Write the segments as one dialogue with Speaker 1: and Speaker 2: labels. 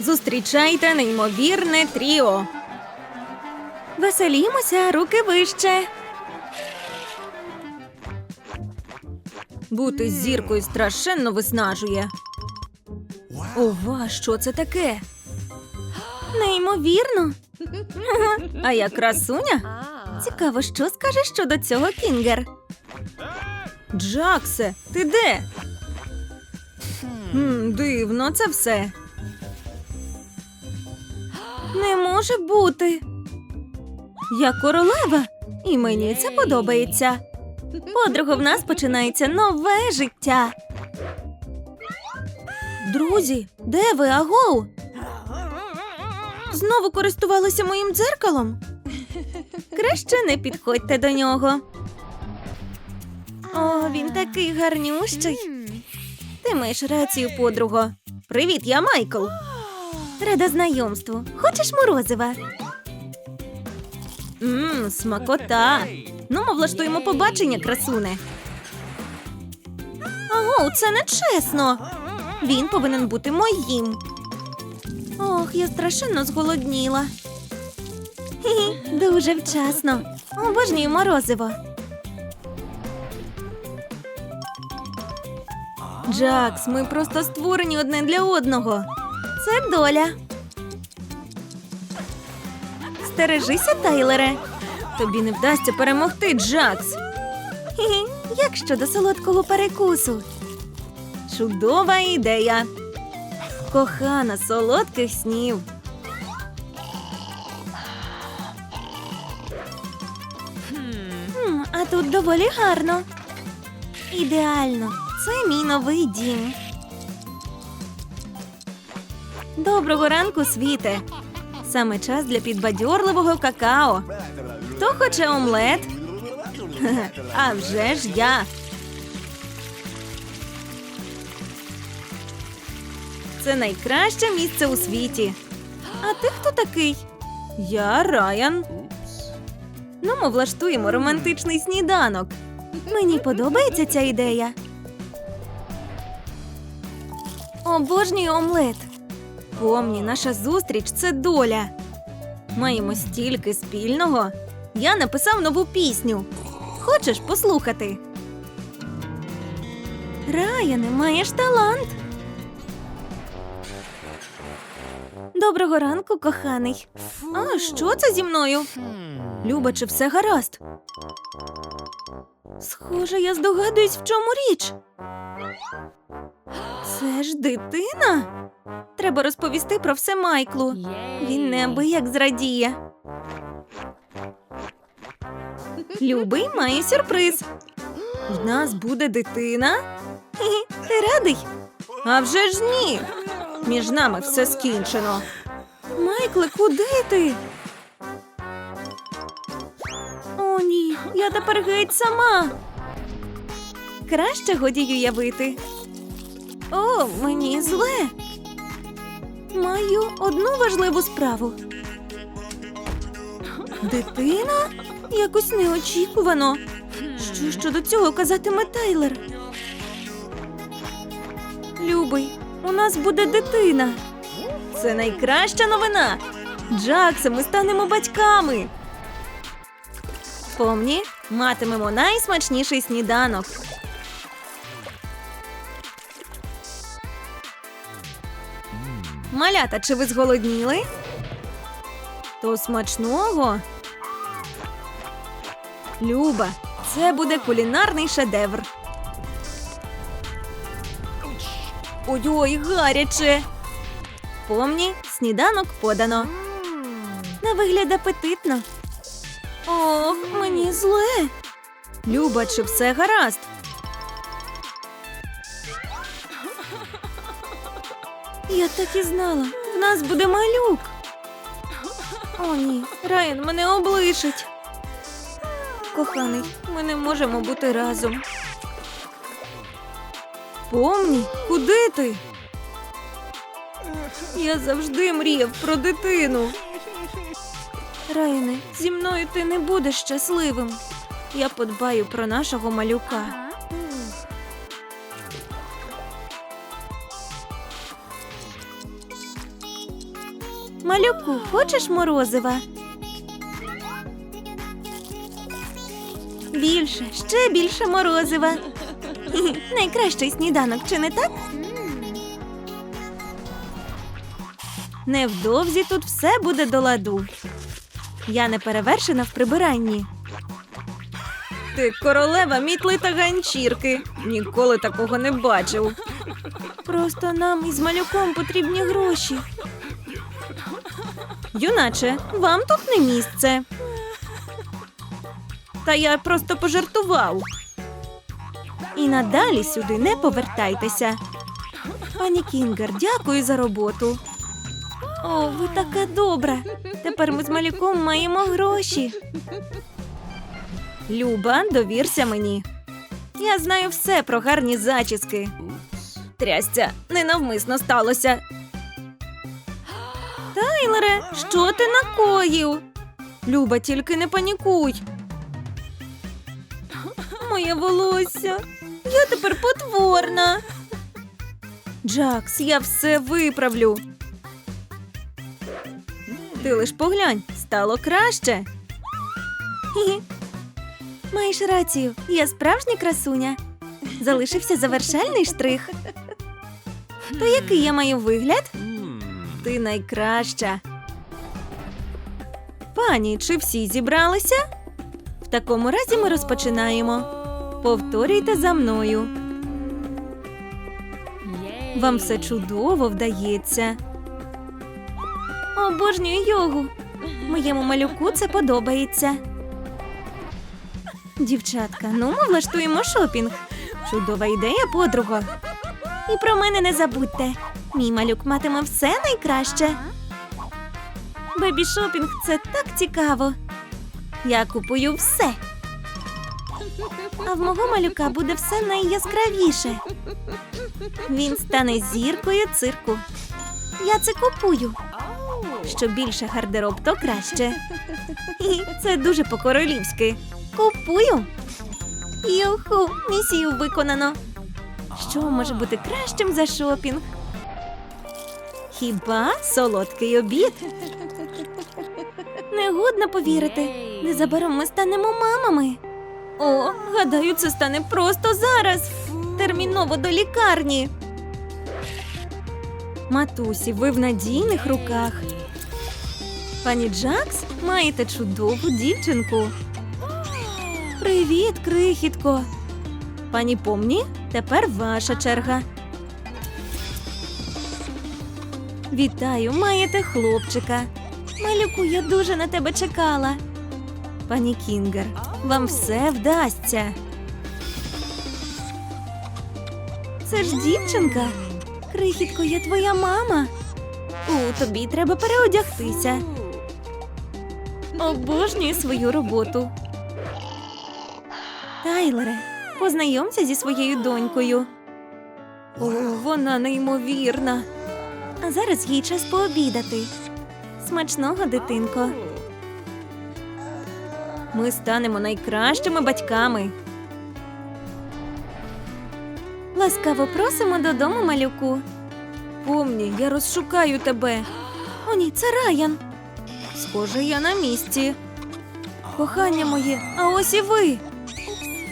Speaker 1: Зустрічайте неймовірне тріо. Веселімося, руки вище. Бути зіркою страшенно виснажує. Ова, що це таке? Неймовірно. А я красуня? Цікаво, що скаже щодо цього Кінгер. Джаксе, ти де? Дивно, це все. Не може бути. Я королева, і мені це подобається. Подруга, в нас починається нове життя. Друзі, де ви, агоу? Знову користувалися моїм дзеркалом? Краще не підходьте до нього. О, він такий гарнющий. Ти маєш рацію, подруго. Привіт, я Майкл. Рада знайомству. Хочеш морозива? Мм, смакота. Ну, ми влаштуємо побачення, красуне. Аго, це не чесно. Він повинен бути моїм. Ох, я страшенно зголодніла. Хі-хі, дуже вчасно. Обожнюю морозиво. Джакс, ми просто створені одне для одного. Це доля. Стережися, Тайлере. Тобі не вдасться перемогти, Джакс. Як щодо солодкого перекусу? Чудова ідея. Кохана солодких снів. А тут доволі гарно. Ідеально. Це мій новий дім. Доброго ранку, світе. Саме час для підбадьорливого какао. Хто хоче омлет? А вже ж я. Це найкраще місце у світі. А ти хто такий? Я Райан. Ну, ми влаштуємо романтичний сніданок. Мені подобається ця ідея. Обожнюю омлет. Помні, наша зустріч це доля. Маємо стільки спільного. Я написав нову пісню. Хочеш послухати? Раяне, маєш талант. Доброго ранку, коханий. А що це зі мною? Люба, чи все гаразд? Схоже, я здогадуюсь, в чому річ. Це ж дитина. Треба розповісти про все Майклу. Він неабияк зрадіє. Любий має сюрприз. В нас буде дитина. Ти радий? А вже ж ні. Між нами все скінчено. Майкле, куди ти? О, ні, я тепер геть сама. Краще годі уявити. О, мені зле. Маю одну важливу справу. Дитина? Якось неочікувано. Що щодо цього казатиме Тайлер? Любий, у нас буде дитина. Це найкраща новина. Джаксе, ми станемо батьками. Помні, матимемо найсмачніший сніданок. Малята, чи ви зголодніли? То смачного. Люба, це буде кулінарний шедевр. Ой-ой, гаряче. Помні, сніданок подано. На вигляд апетитно. Ох, мені зле. Люба, чи все гаразд? Я так і знала. В нас буде малюк. О, ні, Райан мене облишить. Коханий, ми не можемо бути разом. Помні, куди ти? Я завжди мріяв про дитину. Райане, зі мною ти не будеш щасливим. Я подбаю про нашого малюка. Малюку, хочеш морозива? Більше, ще більше морозива. Найкращий сніданок, чи не так? Невдовзі тут все буде до ладу. Я не перевершена в прибиранні. Ти королева мітли та ганчірки. Ніколи такого не бачив. Просто нам із малюком потрібні гроші. Юначе, вам тут не місце. Та я просто пожартував. І надалі сюди не повертайтеся. Пані Кінгер, дякую за роботу. О, ви така добра. Тепер ми з малюком маємо гроші. Люба, довірся мені. Я знаю все про гарні зачіски. Трясця, ненавмисно сталося. Тайлере, що ти накоїв? Люба, тільки не панікуй. Моє волосся. Я тепер потворна. Джакс, я все виправлю. Ти лиш поглянь, стало краще. Маєш рацію, я справжня красуня. Залишився завершальний штрих. То який я маю вигляд? Ти найкраща. Пані, чи всі зібралися? В такому разі ми розпочинаємо. Повторюйте за мною. Вам все чудово вдається. Обожнюю йогу. Моєму малюку це подобається. Дівчатка, ну ми влаштуємо шопінг. Чудова ідея, подруга. І про мене не забудьте. Мій малюк матиме все найкраще. Бебі шопінг це так цікаво. Я купую все. А в мого малюка буде все найяскравіше. Він стане зіркою цирку. Я це купую. Що більше гардероб, то краще. І це дуже по-королівськи. Купую. Юху, місію виконано. Що може бути кращим за шопінг? Хіба солодкий обід? Негодно повірити. Незабаром ми станемо мамами. О, гадаю, це стане просто зараз. Терміново до лікарні. Матусі, ви в надійних руках. Пані Джакс, маєте чудову дівчинку. Привіт, крихітко. Пані Помні, тепер ваша черга. Вітаю, маєте хлопчика. Малюку, я дуже на тебе чекала. Пані Кінгер, вам все вдасться. Це ж дівчинка. Крихітко, я твоя мама. У тобі треба переодягтися. Обожнюю свою роботу. Тайлере, познайомся зі своєю донькою. О, вона неймовірна. А зараз їй час пообідати. Смачного, дитинко. Ми станемо найкращими батьками. Ласкаво просимо додому, малюку. Помні, я розшукаю тебе. О, ні, це Раян. Схоже, я на місці. Кохання моє, а ось і ви.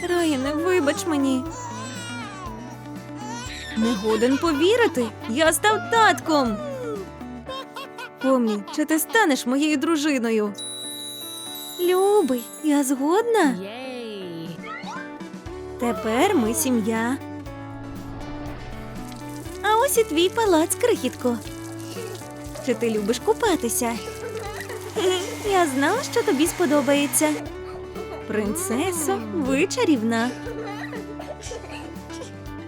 Speaker 1: Раяне, вибач мені. Не годен повірити. Я став татком. Помні, чи ти станеш моєю дружиною? Любий, я згодна. Тепер ми сім'я. А ось і твій палац, крихітко. Чи ти любиш купатися? Я знала, що тобі сподобається. Принцесо, ви чарівна.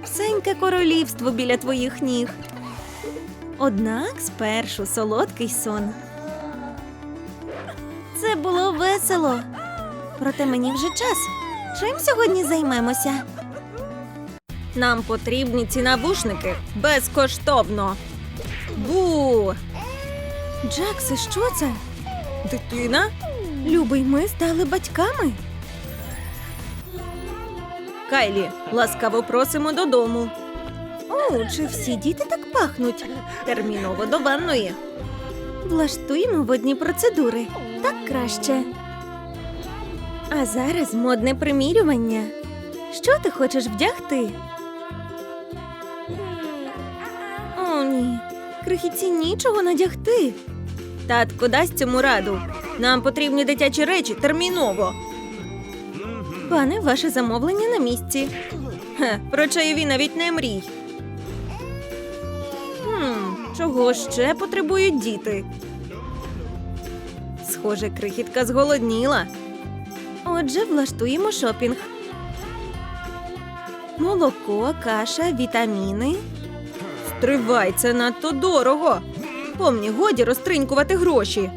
Speaker 1: Всеньке королівство біля твоїх ніг. Однак спершу солодкий сон. Було весело. Проте мені вже час. Чим сьогодні займемося? Нам потрібні ці навушники безкоштовно. Бу. Джаксе, що це? Дитина? Любий, ми стали батьками. Кайлі, ласкаво просимо додому. О, чи всі діти так пахнуть? Терміново до ванної. Влаштуємо водні процедури. Так краще. А зараз модне примірювання. Що ти хочеш вдягти? О, ні. Крихітці нічого надягти. Татко дасть цьому раду. Нам потрібні дитячі речі терміново. Пане, ваше замовлення на місці. Хе, про чайові навіть не мрій. Хм, чого ще потребують діти? Схоже, крихітка зголодніла. Отже, влаштуємо шопінг. Молоко, каша, вітаміни. Стривай, це надто дорого. Помні, годі розтринькувати гроші.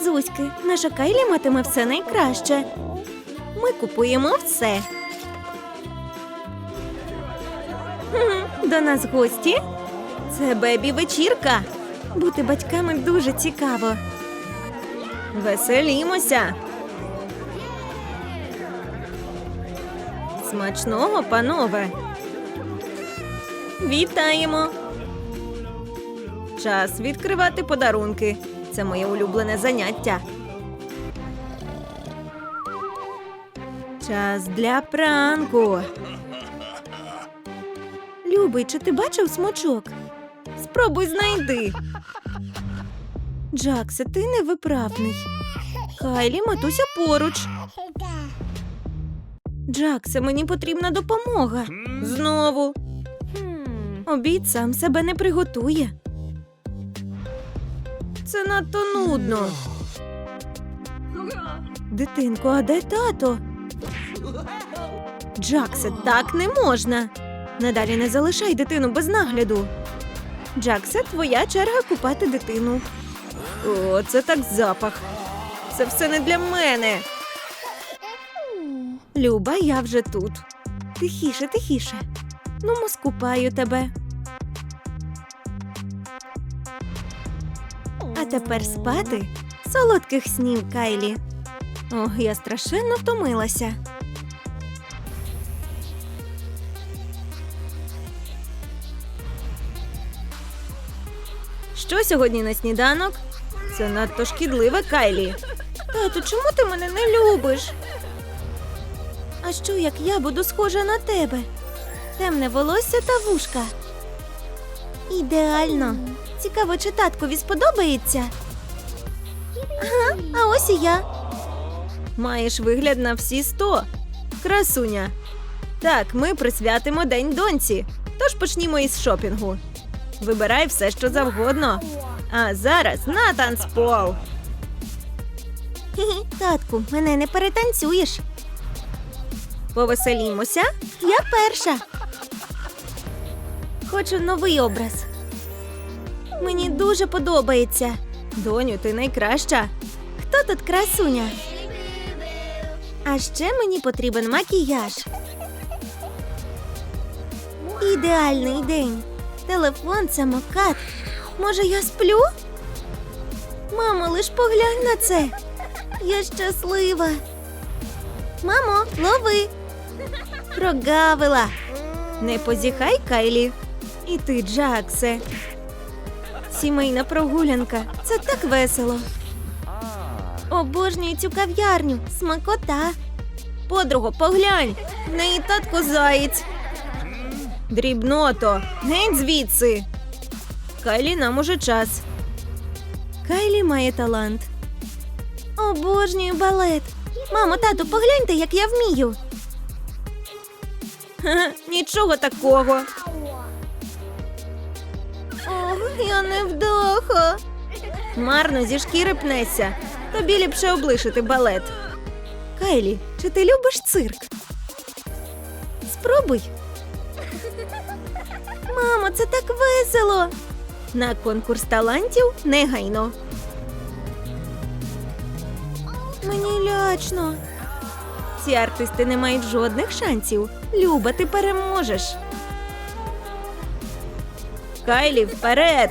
Speaker 1: Дзузьки, наша Кайлі матиме все найкраще. Ми купуємо все. До нас гості. Це бебі вечірка. Бути батьками дуже цікаво. Веселімося. Смачного, панове. Вітаємо. Час відкривати подарунки. Це моє улюблене заняття. Час для пранку. Любий, чи ти бачив смочок? Спробуй знайди. Джаксе, ти невиправний. Кайлі, матуся поруч. Джаксе, мені потрібна допомога. Знову. Обід сам себе не приготує. Це надто нудно. Дитинко, а де тато? Джаксе, так не можна. Надалі не залишай дитину без нагляду. Джаксе, твоя черга купати дитину. О, це так запах. Це все не для мене. Люба, я вже тут. Тихіше, тихіше. Ну, скупаю тебе. А тепер спати. Солодких снів, Кайлі. Ох, я страшенно втомилася. Що сьогодні на сніданок? Це надто шкідливе, Кайлі. Тату, чому ти мене не любиш? А що, як я буду схожа на тебе? Темне волосся та вушка. Ідеально. Цікаво, чи таткові сподобається. Ага, а ось і я. Маєш вигляд на всі сто. Красуня. Так, ми присвятимо день доньці. Тож почнімо із шопінгу. Вибирай все, що завгодно. А зараз на танцпол. Татку, мене не перетанцюєш. Повеселімося. Я перша. Хочу новий образ. Мені дуже подобається. Доню, ти найкраща. Хто тут красуня? А ще мені потрібен макіяж. Ідеальний день. Телефон самокат. Може, я сплю? Мамо, лиш поглянь на це. Я щаслива. Мамо, лови. Прогавила. Не позіхай, Кайлі. І ти, Джаксе. Сімейна прогулянка. Це так весело. Обожнюю цю кав'ярню. Смакота. Подруго, поглянь. В неї татко заєць. Дрібното, геть звідси. Кайлі нам уже час. Кайлі має талант. Обожнюю балет. Мамо, тату, погляньте, як я вмію. Ха, нічого такого. Ох, я невдаха. Марно зі шкіри пнеться. Тобі ліпше облишити балет. Кайлі, чи ти любиш цирк? Спробуй. Мамо, це так весело. На конкурс талантів негайно. Мені лячно. Ці артисти не мають жодних шансів. Люба, ти переможеш. Кайлі, вперед.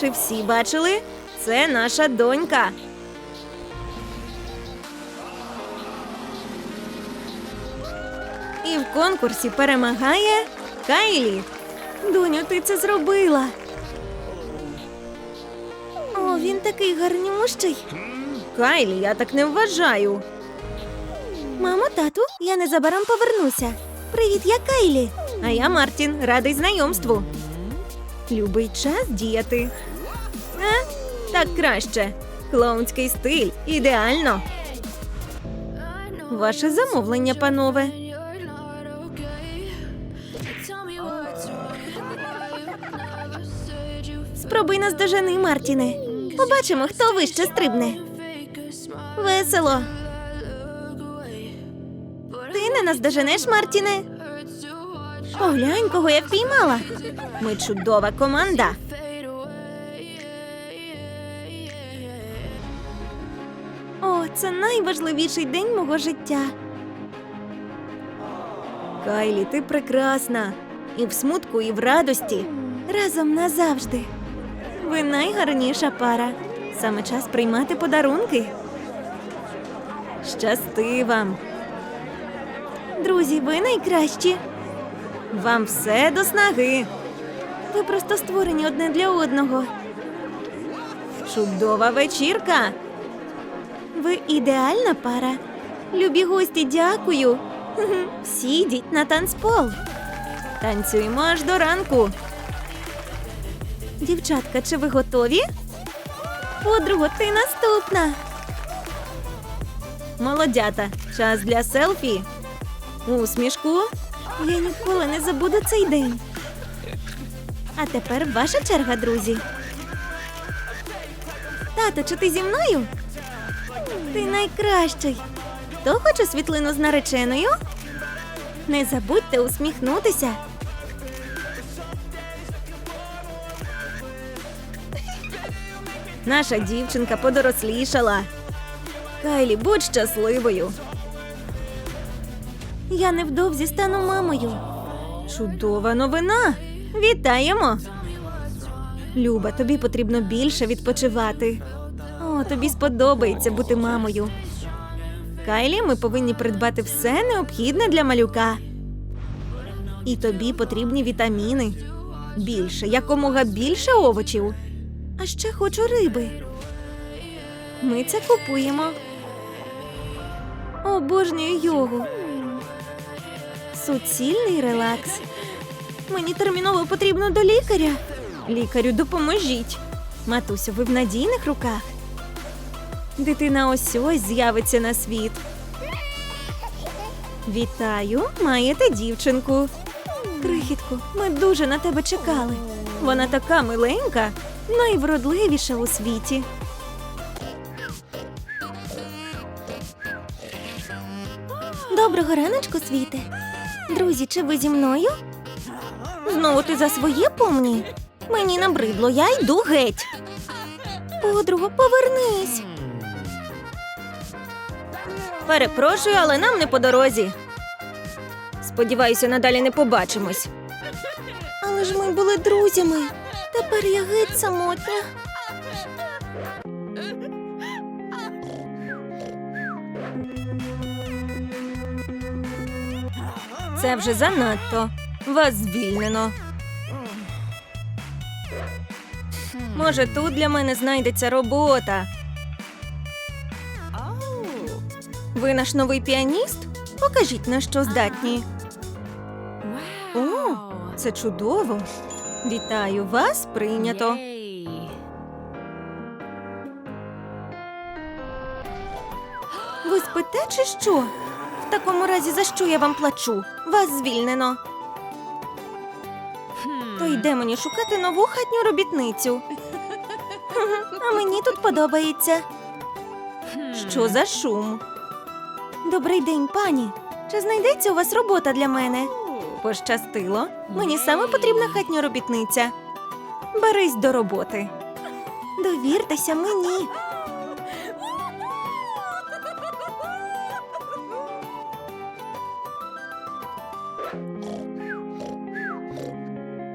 Speaker 1: Чи всі бачили? Це наша донька. І в конкурсі перемагає Кайлі. Доню, ти це зробила. О, він такий гарнющий. Кайлі, я так не вважаю. Мамо, тату, я незабаром повернуся. Привіт, я Кайлі. А я Мартін, радий знайомству. Любий час діяти. А? Так краще. Клоунський стиль. Ідеально. Ваше замовлення, панове. Спробуй нас дожени, Мартіне. Побачимо, хто вище стрибне. Весело. Ти не нас доженеш, Мартіне. Поглянь, кого я впіймала. Ми чудова команда. О, це найважливіший день мого життя. Кайлі, ти прекрасна. І в смутку, і в радості. Разом назавжди. Ви найгарніша пара. Саме час приймати подарунки. Щасти вам. Друзі, ви найкращі. Вам все до снаги. Ви просто створені одне для одного. Чудова вечірка. Ви ідеальна пара. Любі гості, дякую. Йдіть на танцпол. Танцюємо аж до ранку. Дівчатка, чи ви готові? Подруго, ти наступна. Молодята, час для селфі. Усмішку. Я ніколи не забуду цей день. А тепер ваша черга, друзі. Тато, чи ти зі мною? Ти найкращий. Хто хоче світлину з нареченою? Не забудьте усміхнутися. Наша дівчинка подорослішала. Кайлі, будь щасливою. Я невдовзі стану мамою. Чудова новина. Вітаємо. Люба, тобі потрібно більше відпочивати. О, тобі сподобається бути мамою. Кайлі, ми повинні придбати все необхідне для малюка. І тобі потрібні вітаміни. Більше, якомога більше овочів. А ще хочу риби. Ми це купуємо. Обожнюю йогу. Суцільний релакс. Мені терміново потрібно до лікаря. Лікарю, допоможіть. Матусю, ви в надійних руках. Дитина ось ось з'явиться на світ. Вітаю, маєте дівчинку. Крихітку, ми дуже на тебе чекали. Вона така миленька, найвродливіша у світі. Доброго раночку, світе. Друзі, чи ви зі мною? Знову ти за своє помні? Мені набридло, я йду геть. Подруго, повернись. Перепрошую, але нам не по дорозі. Сподіваюся, надалі не побачимось. Але ж ми були друзями. Тепер я геть самотня. Це вже занадто. Вас звільнено. Може, тут для мене знайдеться робота. Ви наш новий піаніст? Покажіть, на що здатні. О, це чудово. Вітаю вас, прийнято. Ви спите чи що? В такому разі, за що я вам плачу? Вас звільнено. То йде мені шукати нову хатню робітницю. А мені тут подобається. Що за шум? Добрий день, пані. Чи знайдеться у вас робота для мене? Пощастило. Мені саме потрібна хатня робітниця. Берись до роботи. Довіртеся мені.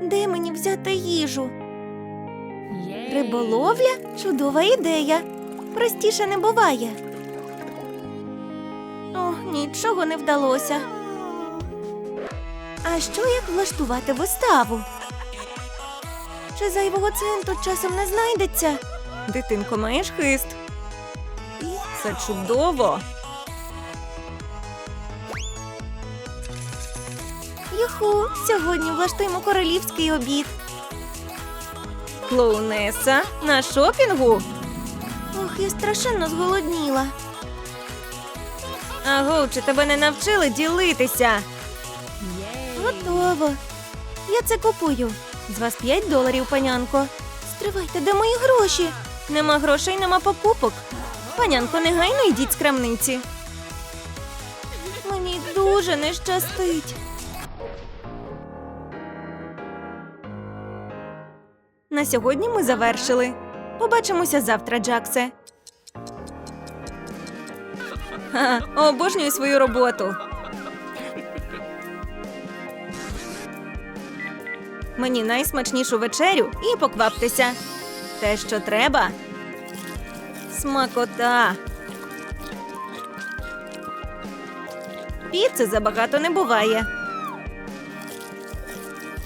Speaker 1: Де мені взяти їжу? Риболовля чудова ідея. Простіше не буває. О, нічого не вдалося. А що як влаштувати виставу? Чи зайвого центу часом не знайдеться? Дитинко, маєш хист. Це чудово. Юху, сьогодні влаштуємо королівський обід. Клоунеса на шопінгу. Ох, я страшенно зголодніла. Аго, чи тебе не навчили ділитися? Готово. Я це купую. З вас 5 доларів, панянко. Стривайте, де мої гроші? Нема грошей, нема покупок. Панянко, негайно йдіть з крамниці. Мені дуже не щастить. На сьогодні ми завершили. Побачимося завтра, Джаксе. Ха, обожнюю свою роботу. Мені найсмачнішу вечерю і покваптеся. Те, що треба. Смакота. Піци забагато не буває.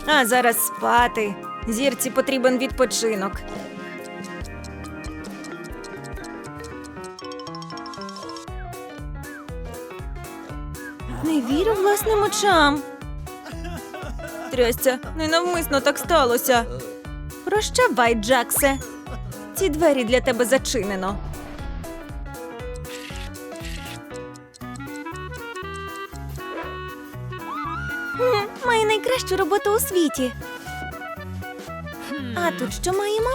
Speaker 1: А зараз спати. Зірці потрібен відпочинок. Не вірю власним очам. Трясця, ненавмисно так сталося. Прощавай, Джаксе. Ці двері для тебе зачинено. Має найкращу роботу у світі. А тут що маємо?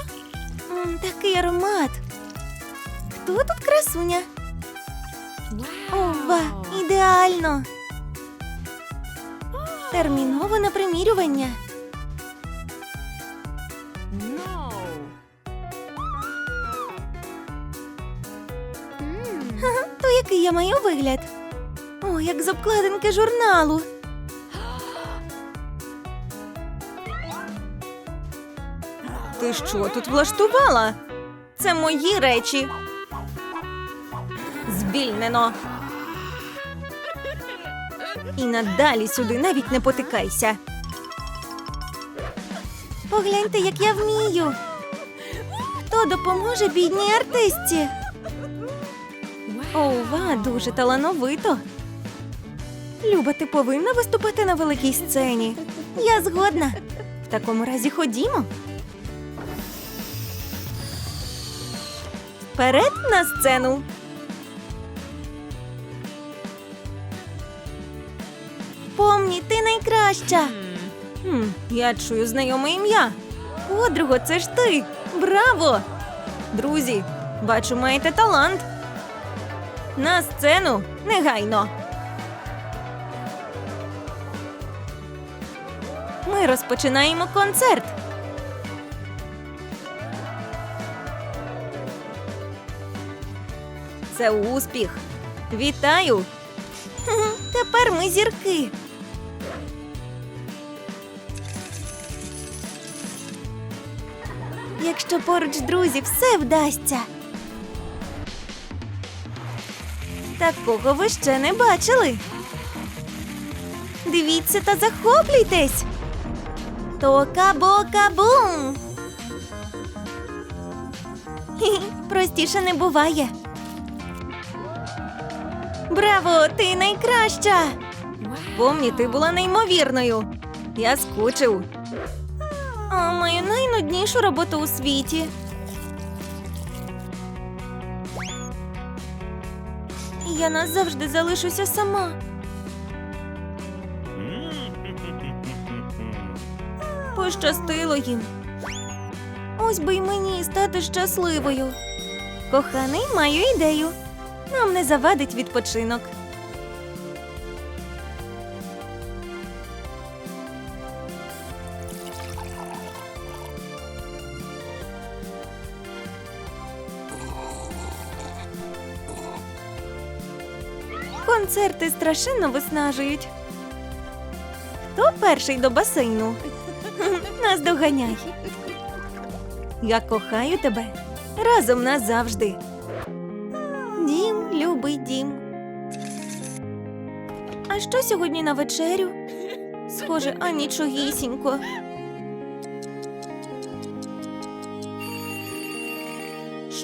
Speaker 1: Такий аромат. Хто тут красуня? Ова, ідеально. Терміново на примірювання. Ха-ха, То який я маю вигляд? О, як з обкладинки журналу. Ти що тут влаштувала? Це мої речі. Звільнено. І надалі сюди навіть не потикайся. Погляньте, як я вмію. Хто допоможе бідній артистці? Ова, дуже талановито. Люба, ти повинна виступати на великій сцені. Я згодна. В такому разі ходімо. Вперед на сцену. Найкраща. Хм, я чую знайоме ім'я. Подруго, це ж ти. Браво! Друзі, бачу, маєте талант. На сцену негайно. Ми розпочинаємо концерт. Це успіх. Вітаю! Тепер ми зірки. Якщо поруч друзі, все вдасться. Такого ви ще не бачили. Дивіться та захоплюйтесь. Тока-бока-бум. Хі-хі, Простіше не буває. Браво! Ти найкраща! Помні, ти була неймовірною. Я скучив. Маю найнуднішу роботу у світі. Я назавжди залишуся сама. Пощастило їм. Ось би й мені стати щасливою. Коханий, маю ідею. Нам не завадить відпочинок. Концерти страшенно виснажують. Хто перший до басейну? Нас доганяй. Я кохаю тебе разом назавжди. Дім, любий дім. А що сьогодні на вечерю? Схоже, а нічогісінько.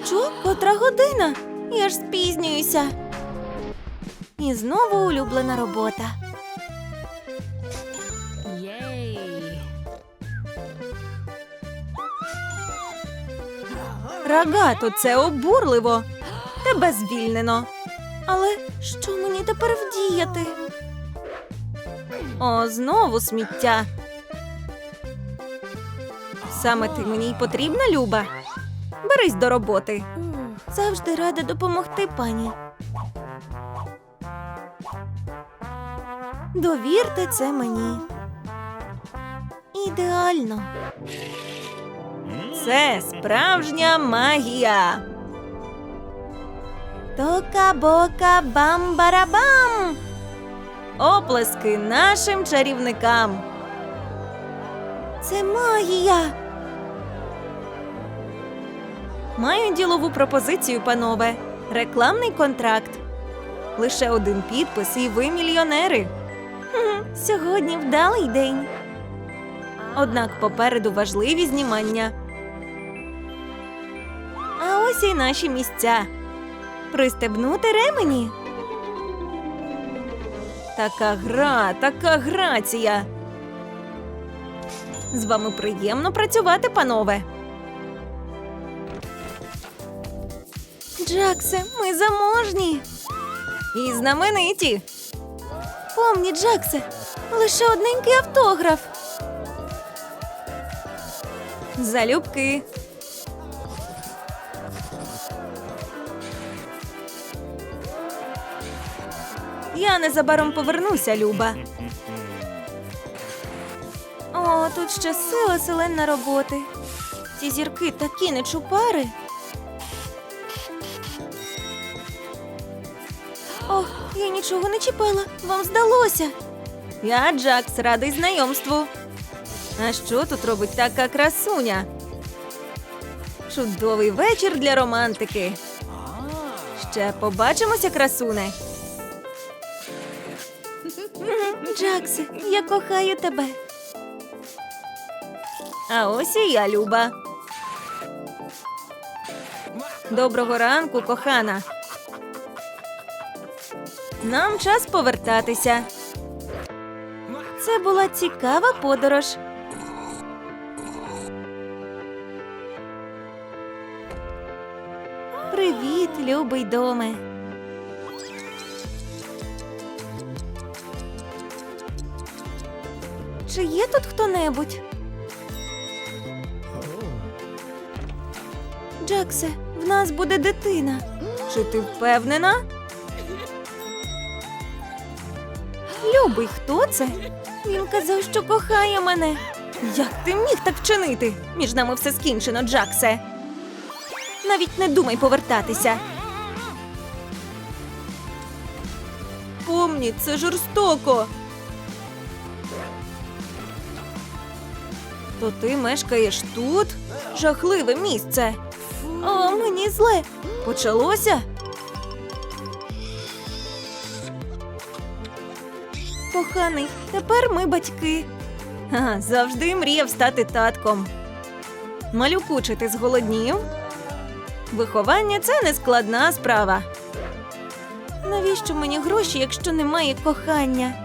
Speaker 1: Що? Котра година? Я ж спізнююся. І знову улюблена робота.
Speaker 2: Єй!
Speaker 1: Рагато, це обурливо. Тебе звільнено. Але що мені тепер вдіяти? О, знову сміття. Саме ти мені й потрібна, Люба. Берись до роботи. Завжди рада допомогти, пані. Довірте це мені. Ідеально. Це справжня магія. Тока-бока бам-барабам. Оплески нашим чарівникам. Це магія. Маю ділову пропозицію, панове. Рекламний контракт. Лише один підпис, і ви мільйонери. Сьогодні вдалий день. Однак попереду важливі знімання. А ось і наші місця. Пристебнути ремені. Така гра, така грація. З вами приємно працювати, панове. Джаксе, ми заможні. І знамениті. Помні, Джаксе, лише одненький автограф. Залюбки. Я незабаром повернуся, Люба. О, тут ще сила селена роботи. Ці зірки такі нечупари. Ох, я нічого не чіпала. Вам здалося. Я Джакс, радий знайомству. А що тут робить така красуня? Чудовий вечір для романтики. Ще побачимося, красуне. Джаксе, я кохаю тебе. А ось і я, Люба. Доброго ранку, кохана. Нам час повертатися. Це була цікава подорож. Привіт, любий доме. Чи є тут хто-небудь? Джаксе, в нас буде дитина. Чи ти впевнена? Любий, хто це? Він казав, що кохає мене. Як ти міг так вчинити? Між нами все скінчено, Джаксе. Навіть не думай повертатися. Помні, це жорстоко. То ти мешкаєш тут? Жахливе місце. О, мені зле. Почалося? Коханий, тепер ми батьки. А, завжди мріяв стати татком. Малюку, чи ти зголоднів? Виховання це не складна справа. Навіщо мені гроші, якщо немає кохання?